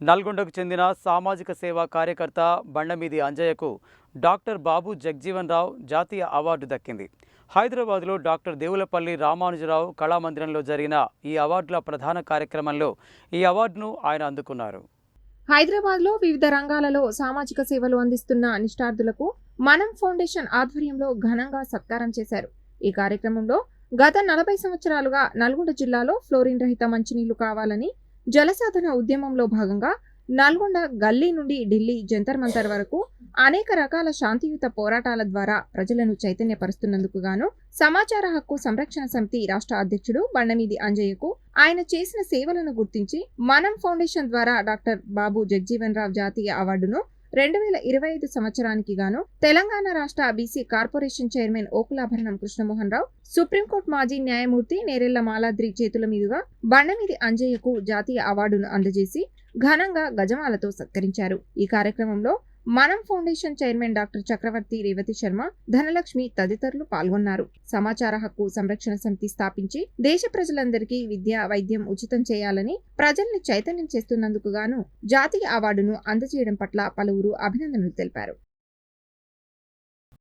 నల్గొండకు చెందిన సామాజిక సేవా కార్యకర్త బండమీది అంజయ్యకు డాక్టర్ బాబు జగ్జీవన్ రావు జాతీయ అవార్డు దక్కింది. హైదరాబాద్లో డాక్టర్ దేవులపల్లి రామానుజరావు కళామందిరంలో జరిగిన ఈ అవార్డుల ప్రధాన కార్యక్రమంలో ఈ అవార్డును ఆయన అందుకున్నారు. హైదరాబాద్లో వివిధ రంగాలలో సామాజిక సేవలు అందిస్తున్న నిష్ఠార్థులకు మనం ఫౌండేషన్ ఆధ్వర్యంలో ఘనంగా సత్కారం చేశారు. ఈ కార్యక్రమంలో గత నలభై సంవత్సరాలుగా నల్గొండ జిల్లాలో ఫ్లోరిన్ రహిత మంచినీళ్ళు కావాలని జలసాధన ఉద్యమంలో భాగంగా నల్గొండ గల్లీ నుండి ఢిల్లీ జంతర్ మంతర్ వరకు అనేక రకాల శాంతియుత పోరాటాల ద్వారా ప్రజలను చైతన్యపరుస్తున్నందుకు గాను సమాచార హక్కు సంరక్షణ సమితి రాష్ట్ర అధ్యక్షుడు బండమీది అంజయ్యకు ఆయన చేసిన సేవలను గుర్తించి మనం ఫౌండేషన్ ద్వారా డాక్టర్ బాబు జగ్జీవన్ రావు జాతీయ అవార్డును రెండు వేల ఇరవై ఐదు సంవత్సరానికి గాను తెలంగాణ రాష్ట్ర BC corporation chairman Vakulabharanam Krishnamohan Rao supreme court మాజీ న్యాయమూర్తి నేరెళ్ళ మాలాద్రి చేతుల మీదుగా బండమీది అంజయ్యకు జాతీయ అవార్డును అందజేసి ఘనంగా గజమాలతో సత్కరించారు. ఈ కార్యక్రమంలో మనం foundation chairman doctor Chakravarthy Revathi Sharma Dhanalakshmi తదితరులు పాల్గొన్నారు. సమాచార హక్కు సంరక్షణ సమితి స్థాపించి దేశ ప్రజలందరికీ విద్య వైద్యం ఉచితం చేయాలని ప్రజల్ని చైతన్యం చేస్తున్నందుకు గాను జాతీయ అవార్డును అందజేయడం పట్ల పలువురు అభినందనలు తెలిపారు.